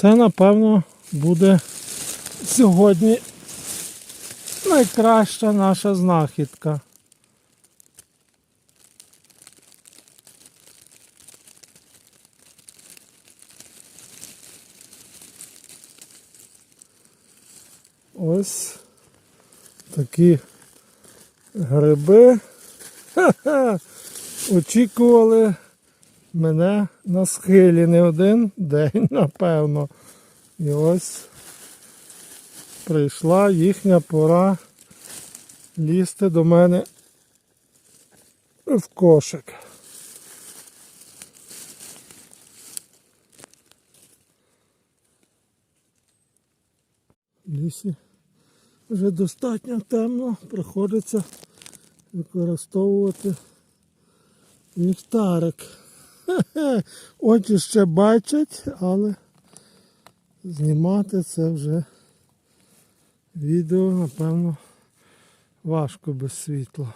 Це, напевно, буде сьогодні найкраща наша знахідка. Ось такі гриби. Ха-ха. Очікували мене на схилі не один день, напевно. І ось прийшла їхня пора лізти до мене в кошик. В лісі вже достатньо темно, приходиться використовувати ліхтарик. Очі ще бачать, але знімати це вже відео, напевно, важко без світла.